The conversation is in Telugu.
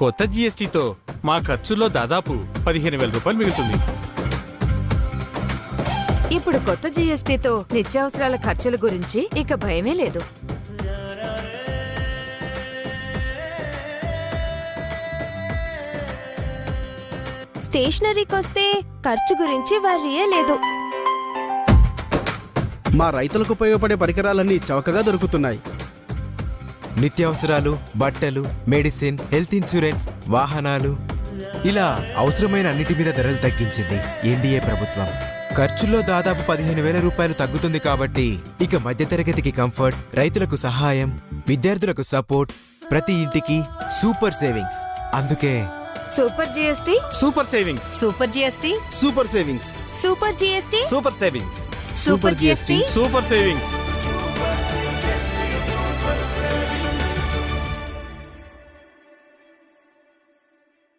కొత్త జీఎస్టీతో మా ఖర్చుల్లో దాదాపు పదిహేను వేల రూపాయలు మిగులుతుంది. ఇప్పుడు కొత్త జీఎస్టీతో నిత్యావసరాల ఖర్చుల గురించి ఇక భయమే లేదు. స్టేషనరీకి వస్తే ఖర్చు గురించి వర్రీయే లేదు. మా రైతులకు ఉపయోగపడే పరికరాలన్నీ చౌకగా దొరుకుతున్నాయి. నిత్యావసరాలు బట్టలు మెడిసిన్ హెల్త్ ఇన్సూరెన్స్ వాహనాలు. ఇలా అవసరమైన అన్నిటి మీద ధరలు తగ్గించింది ఎన్డీఏ ప్రభుత్వం. ఖర్చుల్లో దాదాపు పదిహేను వేల రూపాయలు తగ్గుతుంది కాబట్టి ఇక మధ్యతరగతికి కంఫర్ట్ రైతులకు సహాయం విద్యార్థులకు సపోర్ట్ ప్రతి ఇంటికి సూపర్ సేవింగ్స్. అందుకే super GST? Super savings. Super GST? Super savings. Super GST? Super savings. Super GST. Super savings.